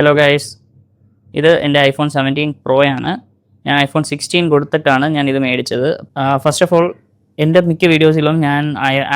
Hello guys ഇത് എന്റെ iPhone seventeen pro ആണ്. ഞാൻ ഐഫോൺ സിക്സ്റ്റീൻ കൊടുത്തിട്ടാണ് ഞാൻ ഇത് മേടിച്ചത്. ഫസ്റ്റ് ഓഫ് ഓൾ എന്റെ മിക്ക വീഡിയോസിലും ഞാൻ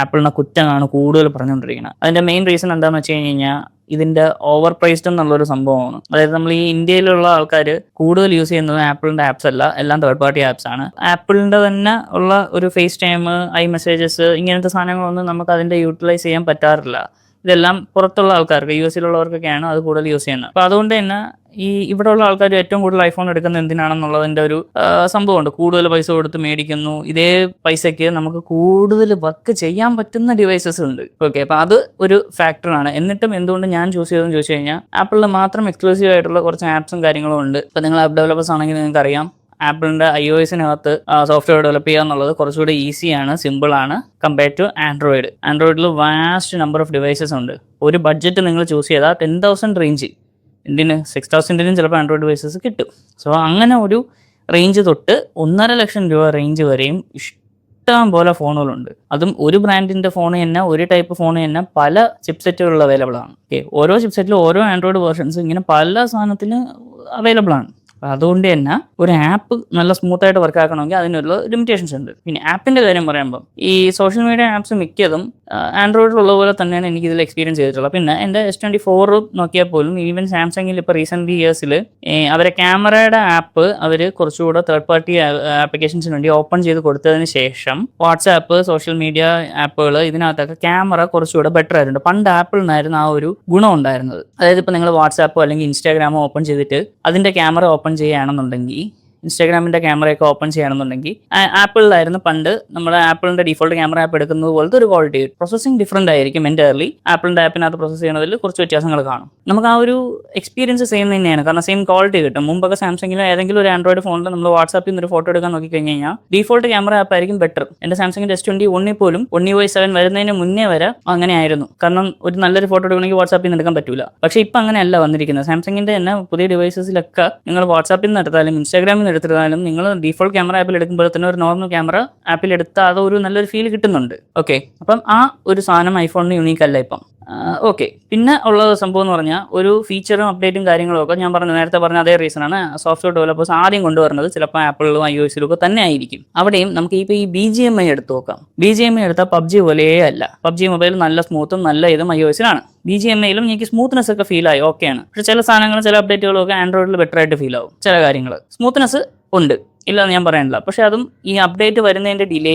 ആപ്പിളിനെ കുറ്റമാണ് കൂടുതൽ പറഞ്ഞുകൊണ്ടിരിക്കുന്നത്. അതിന്റെ മെയിൻ റീസൺ എന്താണെന്ന് വെച്ച് കഴിഞ്ഞ് കഴിഞ്ഞാൽ ഇതിന്റെ ഓവർ പ്രൈസ്ഡ് എന്നുള്ളൊരു സംഭവമാണ്. അതായത് നമ്മൾ ഈ ഇന്ത്യയിലുള്ള ആൾക്കാർ കൂടുതൽ യൂസ് ചെയ്യുന്നത് ആപ്പിളിന്റെ ആപ്സ് അല്ല എല്ലാം തേർഡ് പാർട്ടി ആപ്സ് ആണ്. ആപ്പിളിന്റെ തന്നെ ഉള്ള ഒരു ഫേസ് ടൈം ഐ മെസ്സേജസ് ഇങ്ങനത്തെ സാധനങ്ങളൊന്നും നമുക്ക് അതിന്റെ യൂട്ടിലൈസ് ചെയ്യാൻ പറ്റാറില്ല. ഇതെല്ലാം പുറത്തുള്ള ആൾക്കാർക്ക് യു എസിലുള്ളവർക്കൊക്കെയാണ് അത് കൂടുതൽ യൂസ് ചെയ്യുന്നത്. അപ്പോൾ അതുകൊണ്ട് തന്നെ ഈ ഇവിടെ ഉള്ള ആൾക്കാർ ഏറ്റവും കൂടുതൽ ഐഫോൺ എടുക്കുന്നത് എന്തിനാണെന്നുള്ളതിന്റെ ഒരു സംഭവം സംഭവമുണ്ട്. കൂടുതൽ പൈസ കൊടുത്ത് മേടിക്കുന്നു. ഇതേ പൈസയ്ക്ക് നമുക്ക് കൂടുതൽ വർക്ക് ചെയ്യാൻ പറ്റുന്ന ഡിവൈസസ് ഉണ്ട്. ഓക്കെ അപ്പോൾ അത് ഒരു ഫാക്ടറാണ് എന്നിട്ടും എന്തുകൊണ്ട് ഞാൻ ചൂസ് ചെയ്തതെന്ന് ചോദിച്ചു കഴിഞ്ഞാൽ ആപ്പിളിൽ മാത്രം എക്സ്ക്ലൂസീവ് ആയിട്ടുള്ള കുറച്ച് ആപ്സും കാര്യങ്ങളും ഉണ്ട്. ഇപ്പോൾ നിങ്ങൾ ആപ്പ് ഡെവലപ്പേഴ്സ് ആണെങ്കിൽ നിങ്ങൾക്ക് അറിയാം ആപ്പിളിന്റെ ഐ ഒ എസിനകത്ത് സോഫ്റ്റ്വെയർ ഡെവലപ്പ് ചെയ്യുക എന്നുള്ളത് കുറച്ചുകൂടി ഈസിയാണ് സിമ്പിൾ ആണ് കമ്പയർ ടു ആൻഡ്രോയിഡ് ആൻഡ്രോയിഡിൽ വാസ്റ്റ് നമ്പർ ഓഫ് ഡിവൈസസ് ഉണ്ട്. ഒരു ബഡ്ജറ്റ് നിങ്ങൾ ചൂസ് ചെയ്താൽ ten thousand range Indian six തൗസൻഡിനും ചിലപ്പോൾ ആൻഡ്രോയിഡ് ഡിവൈസസ് കിട്ടും. സോ അങ്ങനെ ഒരു റേഞ്ച് തൊട്ട് ഒന്നര ലക്ഷം രൂപ റേഞ്ച് വരെയും ഇഷ്ടം പോലെ ഫോണുകളുണ്ട്. അതും ഒരു ബ്രാൻഡിന്റെ ഫോൺ തന്നെ ഒരു ടൈപ്പ് ഫോൺ തന്നെ പല ചിപ്സെറ്റുകളിൽ അവൈലബിൾ ആണ്. ഓക്കെ ഓരോ ചിപ്സെറ്റിലും ഓരോ ആൻഡ്രോയിഡ് വേർഷൻസ് ഇങ്ങനെ പല സാധനത്തിന് അവൈലബിൾ ആണ്. അപ്പൊ അതുകൊണ്ട് തന്നെ ഒരു ആപ്പ് നല്ല സ്മൂത്ത് ആയിട്ട് വർക്ക് ആക്കണമെങ്കിൽ അതിനുള്ള ലിമിറ്റേഷൻസ് ഉണ്ട്. പിന്നെ ആപ്പിന്റെ കാര്യം പറയുമ്പോൾ ഈ സോഷ്യൽ മീഡിയ ആപ്സ് മിക്കതും ആൻഡ്രോയിഡിലുള്ള പോലെ തന്നെയാണ് എനിക്ക് ഇതിൽ എക്സ്പീരിയൻസ് ചെയ്തിട്ടുള്ളത്. പിന്നെ എന്റെ എസ് ട്വന്റി ഫോർ നോക്കിയാൽ പോലും ഈവൻ സാംസങ്ങിൽ ഇപ്പോൾ റീസെന്റ് ഇയേഴ്സിൽ അവരെ ക്യാമറയുടെ ആപ്പ് അവർ കുറച്ചുകൂടെ തേർഡ് പാർട്ടി ആപ്ലിക്കേഷൻസിന് വേണ്ടി ഓപ്പൺ ചെയ്ത് കൊടുത്തതിന് ശേഷം വാട്സാപ്പ് സോഷ്യൽ മീഡിയ ആപ്പുകൾ ഇതിനകത്തൊക്കെ ക്യാമറ കുറച്ചുകൂടെ ബെറ്റർ ആയിട്ടുണ്ട്. പണ്ട് ആപ്പിൾ ആപ്പിളിനായിരുന്നു ആ ഒരു ഗുണം ഉണ്ടായിരുന്നത്. അതായത് ഇപ്പോൾ നിങ്ങൾ വാട്സാപ്പോ അല്ലെങ്കിൽ ഇൻസ്റ്റാഗ്രാമോ ഓപ്പൺ ചെയ്തിട്ട് അതിന്റെ ക്യാമറ ഓപ്പൺ ചെയ്യുകയാണെന്നുണ്ടെങ്കിൽ ഇൻസ്റ്റാഗ്രാമിന്റെ ക്യാമറയൊക്കെ ഓപ്പൺ ചെയ്യണമെന്നുണ്ടെങ്കിൽ ആപ്പിളിലായിരുന്നു പണ്ട് നമ്മുടെ ആപ്പിളിന്റെ ഡിഫോൾട്ട് ക്യാമറ ആപ്പ് എടുക്കുന്നത് പോലത്തെ ഒരു ക്വാളിറ്റി പ്രോസസ്സിംഗ് ഡിഫറന്റ് ആയിരിക്കും എന്റയർലി ആപ്പിളിന്റെ ആപ്പിനകത്ത് പ്രോസസ്സ് ചെയ്യുന്നതിൽ കുറച്ച് വ്യത്യാസങ്ങൾ കാണും. നമുക്ക് ആ ഒരു എക്സ്പീരിയൻസ് സെയിം തന്നെയാണ്. കാരണം സെയിം ക്വാളിറ്റി കിട്ടും. മുമ്പൊക്കെ സാംസങ്ങിലോ ഏതെങ്കിലും ഒരു ആൻഡ്രോയിഡ് ഫോണിൽ നമ്മൾ വാട്സാപ്പിൽ നിന്ന് ഒരു ഫോട്ടോ എടുക്കാൻ നോക്കി കഴിഞ്ഞ് കഴിഞ്ഞാൽ ഡിഫോൾട്ട് ക്യാമറ ആപ്പ് ആയിരിക്കും ബെറ്റർ എന്റെ സാംസങ് എസ് ട്വന്റി ഒന്നിൽ പോലും ഒന്നി വൈ സെവൻ വരുന്നതിന് മുന്നേ വരെ അങ്ങനെ ആയിരുന്നു കാരണം ഒരു നല്ലൊരു ഫോട്ടോ എടുക്കണമെങ്കിൽ വാട്സാപ്പിൽ നിന്ന് എടുക്കാൻ പറ്റൂല. പക്ഷേ ഇപ്പം അങ്ങനെയല്ല വന്നിരിക്കുന്നത്. സാംസങ്ങിന്റെ തന്നെ പുതിയ ഡിവൈസസിലൊക്കെ നിങ്ങൾ വാട്സാപ്പിൽ നിന്ന് എടുത്താലും ഇൻസ്റ്റാഗ്രാമിൽ നിന്ന് എടുത്തിരുന്നാലും നിങ്ങൾ ഡിഫോൾട്ട് ക്യാമറ ആപ്പിൽ എടുക്കുമ്പോൾ തന്നെ ഒരു നോർമൽ ക്യാമറ ആപ്പിൽ എടുത്താൽ അതൊരു നല്ലൊരു ഫീൽ കിട്ടുന്നുണ്ട്. ഓക്കെ അപ്പം ആ ഒരു സാധനം ഐഫോണിന് യുണീക്ക് അല്ല ഇപ്പം. ഓക്കെ പിന്നെ ഉള്ള സംഭവം എന്ന് പറഞ്ഞാൽ ഒരു ഫീച്ചറും അപ്ഡേറ്റും കാര്യങ്ങളും ഒക്കെ ഞാൻ പറഞ്ഞു നേരത്തെ പറഞ്ഞ അതേ റീസണാണ് സോഫ്റ്റ്വെയർ ഡെവലപ്പേഴ്സ് ആദ്യം കൊണ്ടുവരുന്നത് ചിലപ്പോൾ ആപ്പിളിലും ഐ ഒസിലും ഒക്കെ തന്നെ ആയിരിക്കും. അവിടെയും നമുക്ക് ഇപ്പോൾ ഈ ബി ജി എം ഐ എടുത്ത് നോക്കാം. ബി ജി എം ഐ എടുത്താൽ പബ്ജി പോലെയേ അല്ല. പബ്ജി മൊബൈൽ നല്ല സ്മൂത്തും നല്ല ഇതും ഐ ഒസിലാണ് ബി ജി എം ഐയിലും എനിക്ക് സ്മൂത്ത്നെസ് ഒക്കെ ഫീൽ ആയി ഓക്കെയാണ് പക്ഷെ ചില സാധനങ്ങൾ ചില അപ്ഡേറ്റുകളൊക്കെ ആൻഡ്രോയിഡിൽ ബെറ്റർ ആയിട്ട് ഫീൽ ആവും. ചില കാര്യങ്ങൾ സ്മൂത്ത്നെസ് ഉണ്ട്. ഇല്ല ഞാൻ പറയാനില്ല. പക്ഷെ അതും ഈ അപ്ഡേറ്റ് വരുന്നതിന്റെ ഡിലേ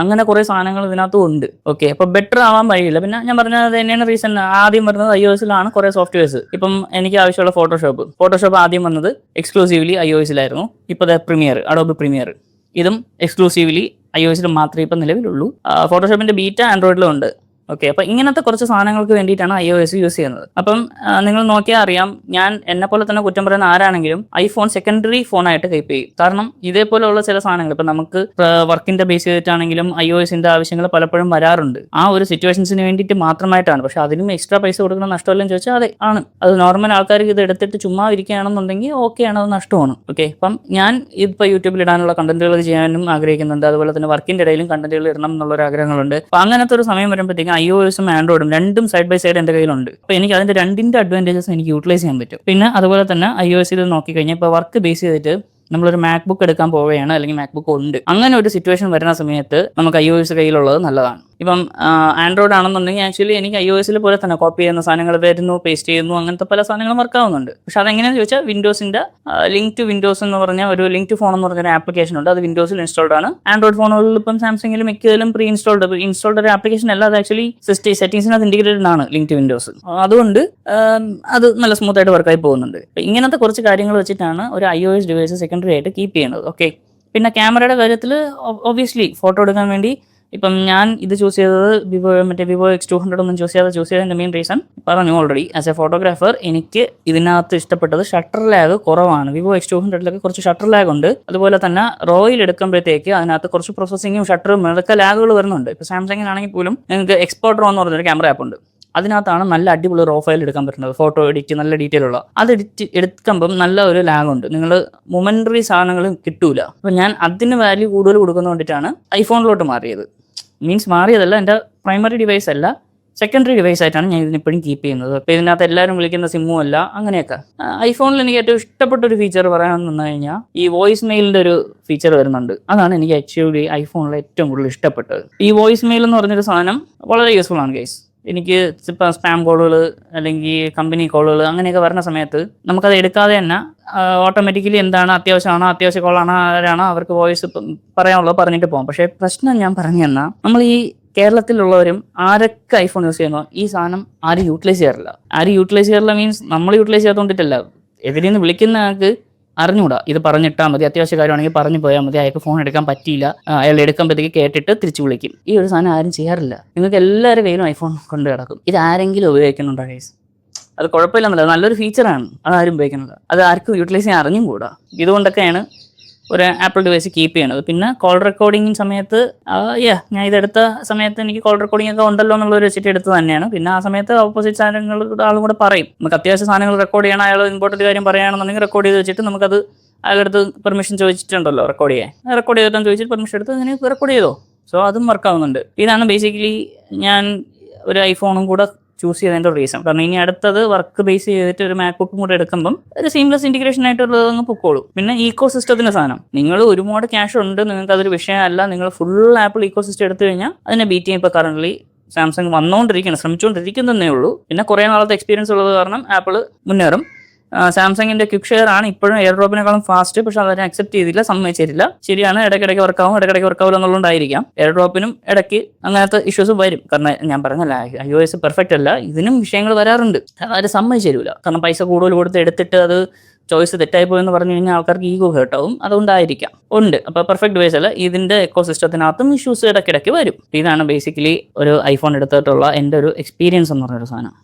അങ്ങനെ കുറെ സാധനങ്ങൾ ഇതിനകത്തും ഉണ്ട്. ഓക്കെ അപ്പൊ ബെറ്റർ ആവാൻ വഴിയില്ല. പിന്നെ ഞാൻ പറഞ്ഞത് തന്നെയാണ് റീസൺ ആദ്യം വരുന്നത് ഐ ഒ എസിലാണ് കുറെ സോഫ്റ്റ്വെയർസ് ഇപ്പം എനിക്ക് ആവശ്യമുള്ള ഫോട്ടോഷോപ്പ് ഫോട്ടോഷോപ്പ് ആദ്യം വന്നത് എക്സ്ക്ലൂസീവ്ലി ഐ ഒ എസിലായിരുന്നു ഇപ്പോൾ പ്രീമിയർ അഡോബ് പ്രീമിയർ ഇതും എക്സ്ക്ലൂസീവ്ലി ഐ ഒ എസിൽ മാത്രമേ ഇപ്പം നിലവിലുള്ളൂ. ഫോട്ടോഷോപ്പിന്റെ ബീറ്റ ആൻഡ്രോയിഡിലും ഉണ്ട്. ഓക്കെ അപ്പൊ ഇങ്ങനത്തെ കുറച്ച് സാധനങ്ങൾക്ക് വേണ്ടിയിട്ടാണ് ഐ ഒ എസ് യൂസ് ചെയ്യുന്നത്. അപ്പം നിങ്ങൾ നോക്കിയാൽ അറിയാം ഞാൻ എന്നെ പോലെ തന്നെ കുറ്റം പറയുന്ന ആരാണെങ്കിലും ഐഫോൺ സെക്കൻഡറി ഫോണായിട്ട് കൈപ്പ് ചെയ്യും. കാരണം ഇതേപോലെയുള്ള ചില സാധനങ്ങൾ ഇപ്പൊ നമുക്ക് വർക്കിന്റെ ബേസ് ചെയ്തിട്ടാണെങ്കിലും ഐ ഒ എസിന്റെ ആവശ്യങ്ങൾ പലപ്പോഴും വരാറുണ്ട്. ആ ഒരു സിറ്റുവേഷൻസിന് വേണ്ടിയിട്ട് മാത്രമായിട്ടാണ്. പക്ഷെ അതിനും എക്സ്ട്രാ പൈസ കൊടുക്കുന്ന നഷ്ടമല്ലെന്ന് ചോദിച്ചാൽ അതെ ആണ്. അത് നോർമൽ ആൾക്കാർക്ക് ഇത് എടുത്തിട്ട് ചുമ്മാ ഇരിക്കുകയാണെന്നുണ്ടെങ്കിൽ ഓക്കെയാണ് അത് നഷ്ടമാണ്. ഓക്കെ അപ്പം ഞാൻ ഇപ്പോൾ യൂട്യൂബിൽ ഇടാനുള്ള കണ്ടന്റുകൾ ചെയ്യാനും ആഗ്രഹിക്കുന്നുണ്ട്. അതുപോലെ തന്നെ വർക്കിന്റെ ഇടയിലും കണ്ടന്റുകൾ ഇടണം എന്നുള്ള ഒരു ആഗ്രഹങ്ങളുണ്ട്. അപ്പൊ അങ്ങനത്തെ ഒരു സമയം വരുമ്പോഴത്തേക്കും ഐ ഒ എസും ആൻഡ്രോയിഡും രണ്ടും സൈഡ് ബൈ സൈഡ് എന്റെ കയ്യിലുണ്ട്. അപ്പൊ എനിക്ക് അതിന്റെ രണ്ടിന്റെ അഡ്വാന്റേജസ് എനിക്ക് യൂട്ടിലൈസ് ചെയ്യാൻ പറ്റും. പിന്നെ അതുപോലെ തന്നെ ഐ ഒ എസിൽ നോക്കിക്കഴിഞ്ഞാൽ ഇപ്പൊ വർക്ക് ബേസ് ചെയ്തിട്ട് നമ്മളൊരു മാക് ബുക്ക് എടുക്കാൻ പോവുകയാണ് അല്ലെങ്കിൽ മാക്ബുക്ക് ഉണ്ട്. അങ്ങനെ ഒരു സിറ്റുവേഷൻ വരുന്ന സമയത്ത് നമുക്ക് ഐ ഒ എസ് കയ്യിലുള്ളത് നല്ലതാണ്. ഇപ്പം ആൻഡ്രോയിഡ് ആണെന്നുണ്ടെങ്കിൽ ആക്ച്വലി എനിക്ക് ഐ ഒ എസിൽ പോലെ തന്നെ കോപ്പി ചെയ്യുന്ന സാധനങ്ങൾ വരുന്നു പേസ്റ്റ് ചെയ്യുന്നു അങ്ങനത്തെ പല സാധനങ്ങളും വർക്ക് ആവുന്നുണ്ട്. പക്ഷെ അതെങ്ങനെയാണെന്ന് ചോദിച്ചാൽ വിൻഡോസിന്റെ ലിങ്ക് ടു വിൻഡോസ് എന്ന് പറഞ്ഞ ഒരു ലിങ്ക് ടു ഫോൺ എന്ന് പറഞ്ഞ ഒരു ആപ്ലിക്കേഷൻ ഉണ്ട്. അത് വിൻഡോസിൽ ഇൻസ്റ്റാൾഡ് ആണ്. ആൻഡ്രോയിഡ് ഫോണുകളിൽ ഇപ്പം സാംസങ്ങിലും മിക്കതിലും പ്രീ ഇൻസ്റ്റാൾഡ് ഇൻസ്റ്റാൾഡ് ഒരു ആപ്ലിക്കേഷൻ അല്ല അത് ആക്ച്വലി സിസ്റ്റം സെറ്റിംഗ്സിനകത്ത് ഇന്റഗ്രേറ്റഡ് ആണ് ലിങ്ക് ടു വിൻഡോസ് അതുകൊണ്ട് അത് നല്ല സ്മൂത്ത് ആയിട്ട് വർക്കായി പോകുന്നുണ്ട്. ഇങ്ങനത്തെ കുറച്ച് കാര്യങ്ങൾ വെച്ചിട്ടാണ് ഒരു I O S device secondary ആയിട്ട് കീപ്പ് ചെയ്യുന്നത് ഓക്കെ പിന്നെ ക്യാമറയുടെ കാര്യത്തിൽ ഒബ്വിയസ്ലി ഫോട്ടോ എടുക്കാൻ വേണ്ടി ഇപ്പം ഞാൻ ഇത് ചൂസ് ചെയ്തത് വിവോ മറ്റേ വിവോ എക്സ് ടു ഹൺഡ്രഡ് ഒന്നും ചൂസ് ചെയ്യാതെ ചൂസ് ചെയ്തതിന്റെ മെയിൻ റീസൺ പറഞ്ഞു ഓൾറെഡി ആസ് എ ഫോട്ടോഗ്രാഫർ എനിക്ക് ഇതിനകത്ത് ഇഷ്ടപ്പെട്ടത് ഷട്ടർ ലാഗ് കുറവാണ്. വിവോ എക്സ് ടു ഹൺഡ്രഡിലൊക്കെ കുറച്ച് ഷട്ടർ ലാഗ് ഉണ്ട്. അതുപോലെ തന്നെ റോയിൽ എടുക്കുമ്പോഴത്തേക്ക് അതിനകത്ത് കുറച്ച് പ്രോസസ്സിങ്ങും ഷട്ടറും ഇതൊക്കെ ലാഗുകൾ വരുന്നുണ്ട്. ഇപ്പോൾ സാംസങ്ങിനാണെങ്കിൽ പോലും നിങ്ങൾക്ക് എക്സ്പോർട്ട് റോ എന്ന് പറഞ്ഞൊരു ക്യാമറ ആപ്പ് ഉണ്ട്. അതിനകത്താണ് നല്ല അടിപൊളി റോ ഫയൽ എടുക്കാൻ പറ്റുന്നത്. ഫോട്ടോ എഡിറ്റ് നല്ല ഡീറ്റെയിൽ ഉള്ള. അത് എഡിറ്റ് എടുക്കുമ്പം നല്ല ഒരു ലാഗ് ഉണ്ട്. നിങ്ങൾ മൊമെന്ററി സാധനങ്ങൾ കിട്ടൂല. അപ്പം ഞാൻ അതിന് വാല്യൂ കൂടുതൽ കൊടുക്കുന്ന വേണ്ടിയിട്ടാണ് ഐഫോണിലോട്ട് മാറിയത്. മീൻസ് മാറിയതല്ല എന്റെ പ്രൈമറി ഡിവൈസ് അല്ല സെക്കൻഡറി ഡിവൈസ് ആയിട്ടാണ് ഞാൻ ഇതിനിപ്പോഴും കീപ്പ് ചെയ്യുന്നത്. അപ്പോൾ ഇതിനകത്ത് എല്ലാവരും വിളിക്കുന്ന സിമ്മും അല്ല അങ്ങനെയൊക്കെ. ഐഫോണിൽ എനിക്ക് ഏറ്റവും ഇഷ്ടപ്പെട്ട ഒരു ഫീച്ചർ പറയാമെന്ന് പറഞ്ഞു കഴിഞ്ഞാൽ ഈ വോയിസ് മെയിലിന്റെ ഒരു ഫീച്ചർ വരുന്നുണ്ട്. അതാണ് എനിക്ക് ആക്ച്വലി ഐഫോണിൽ ഏറ്റവും കൂടുതൽ ഇഷ്ടപ്പെട്ടത്. ഈ വോയിസ് മെയിൽ എന്ന് പറഞ്ഞൊരു സാധനം വളരെ യൂസ്ഫുൾ ആണ് ഗൈസ് എനിക്ക് ഇപ്പം സ്പാം കോളുകൾ അല്ലെങ്കിൽ കമ്പനി കോളുകൾ അങ്ങനെയൊക്കെ വരുന്ന സമയത്ത് നമുക്കത് എടുക്കാതെ തന്നെ ഓട്ടോമാറ്റിക്കലി എന്താണ് അത്യാവശ്യമാണോ അത്യാവശ്യ കോളാണോ ആരാണോ അവർക്ക് വോയിസ് പറയാനുള്ളത് പറഞ്ഞിട്ട് പോകാം പക്ഷേ പ്രശ്നം ഞാൻ പറഞ്ഞു തന്നാൽ നമ്മൾ ഈ കേരളത്തിലുള്ളവരും ആരൊക്കെ ഐഫോൺ യൂസ് ചെയ്യുന്നോ ഈ സാധനം ആരും യൂട്ടിലൈസ് ചെയ്യാറില്ല. ആരും യൂട്ടിലൈസ് ചെയ്യാറില്ല മീൻസ് നമ്മൾ യൂട്ടിലൈസ് ചെയ്യാത്തോണ്ടിട്ടല്ല. എതിരിൽ നിന്ന് വിളിക്കുന്ന ആൾക്ക് അറിഞ്ഞൂടാ ഇത് പറഞ്ഞിട്ടാൽ മതി. അത്യാവശ്യ കാര്യമാണെങ്കിൽ പറഞ്ഞു പോയാൽ മതി. അയാൾക്ക് ഫോൺ എടുക്കാൻ പറ്റിയില്ല. അയാൾ എടുക്കുമ്പോഴത്തേക്ക് കേട്ടിട്ട് തിരിച്ചു വിളിക്കും. ഈ ഒരു സാധനം ആരും ചെയ്യാറില്ല. നിങ്ങൾക്ക് എല്ലാവരും കയ്യിലും ഐഫോൺ കൊണ്ട് കിടക്കും. ഇത് ആരെങ്കിലും ഉപയോഗിക്കുന്നുണ്ടോ ഗൈസ് അത് കുഴപ്പമില്ലെന്നല്ല. നല്ലൊരു ഫീച്ചറാണ് അത് ആരും ഉപയോഗിക്കുന്നില്ല. അത് ആർക്കും യൂട്ടിലൈസ് ചെയ്യാൻ അറിഞ്ഞും കൂടാ. ഇതുകൊണ്ടൊക്കെയാണ് ഒരു ആപ്പിൾ ഡിവൈസ് കീപ്പ് ചെയ്യണത്. പിന്നെ കോൾ റെക്കോർഡിംഗ് സമയത്ത് യാ ഞാൻ ഇതെടുത്ത സമയത്ത് എനിക്ക് കോൾ റെക്കോർഡിംഗ് ഒക്കെ ഉണ്ടല്ലോ എന്നുള്ളൊരു വെച്ചിട്ട് എടുത്ത് തന്നെയാണ്. പിന്നെ ആ സമയത്ത് ഓപ്പോസിറ്റ് സാധനങ്ങൾ ആളും കൂടെ പറയും. നമുക്ക് അത്യാവശ്യ സാധനങ്ങൾ റെക്കോർഡ് ചെയ്യണം. അയാൾ ഇമ്പോർട്ടന്റ് കാര്യം പറയുകയാണെന്നുണ്ടെങ്കിൽ റെക്കോർഡ് ചെയ്ത് വെച്ചിട്ട് നമുക്കത് അയാളുടെ പെർമിഷൻ ചോദിച്ചിട്ടുണ്ടല്ലോ റെക്കോർഡ് ചെയ്യാൻ. റെക്കോർഡ് ചെയ്തിട്ടാന്ന് ചോദിച്ചിട്ട് പെർമിഷൻ എടുത്ത് അങ്ങനെ റെക്കോർഡ് ചെയ്തോ. സോ അതും വർക്ക് ആവുന്നുണ്ട്. ഇതാണ് ബേസിക്കലി ഞാൻ ഒരു ഐഫോണും കൂടെ ചൂസ് ചെയ്തതിന്റെ റീസൺ കാരണം ഇനി അടുത്തത് വർക്ക് ബേസ് ചെയ്തിട്ട് ഒരു മാക്ബുക്കും കൂടെ എടുക്കുമ്പം ഒരു സീംലെസ് ഇന്റിഗ്രേഷൻ ആയിട്ടുള്ളത് അങ്ങ് പൊക്കോളൂ. പിന്നെ ഈക്കോ സിസ്റ്റത്തിന്റെ സാധനം. നിങ്ങൾ ഒരുപാട് ക്യാഷ് ഉണ്ട് നിങ്ങൾക്ക് അതൊരു വിഷയമല്ല. നിങ്ങൾ ഫുൾ ആപ്പിൾ ഈക്കോ സിസ്റ്റം എടുത്തു കഴിഞ്ഞാൽ അതിനെ ബീറ്റ് ചെയ്യാൻ ഇപ്പോൾ കറണ്ട്ലി സാംസങ് വന്നുകൊണ്ടിരിക്കണം ശ്രമിച്ചുകൊണ്ടിരിക്കുന്നതേ ഉള്ളൂ. പിന്നെ കുറേ നാളത്തെ എക്സ്പീരിയൻസ് ഉള്ളത് കാരണം ആപ്പിൾ മുന്നേറും. സാംസങ്ങിന്റെ ക്വിക്ക് ഷെയർ ആണ് ഇപ്പോഴും എയർ ഡ്രോപ്പിനെക്കാളും ഫാസ്റ്റ് പക്ഷെ അതിനെ അക്സെപ്റ്റ് ചെയ്തില്ല സമ്മതിച്ചിട്ടില്ല. ശരിയാണ് ഇടയ്ക്കിടയ്ക്ക് വർക്കാവും ഇടയ്ക്കിടയ്ക്ക് വർക്ക് ആവില്ല എന്നുള്ളതുകൊണ്ടായിരിക്കാം. എയർ ഡ്രോപ്പിനും ഇടയ്ക്ക് അങ്ങനത്തെ ഇഷ്യൂസ് വരും. കാരണം ഞാൻ പറഞ്ഞല്ല ഐ ഒ എസ് പെർഫെക്റ്റ് അല്ല ഇതിനും വിഷയങ്ങൾ വരാറുണ്ട്. അവർ സമ്മതിച്ചു തരില്ല കാരണം പൈസ കൂടുതൽ കൊടുത്ത് എടുത്തിട്ട് അത് ചോയ്സ് തെറ്റായി പോയെന്ന് പറഞ്ഞു കഴിഞ്ഞാൽ ആൾക്കാർക്ക് ഈഗോ ഹേർട്ടാവും അതുകൊണ്ടായിരിക്കാം. ഉണ്ട്. അപ്പോൾ പെർഫെക്റ്റ് വേസ് അല്ല ഇതിന്റെ എക്കോ സിസ്റ്റത്തിനകത്തും ഇഷ്യൂസ് ഇടയ്ക്കിടയ്ക്ക് വരും. ഇതാണ് ബേസിക്കലി ഒരു ഐഫോൺ എടുത്തിട്ടുള്ള എന്റെ ഒരു എക്സ്പീരിയൻസ് എന്ന് പറഞ്ഞൊരു സാധനം.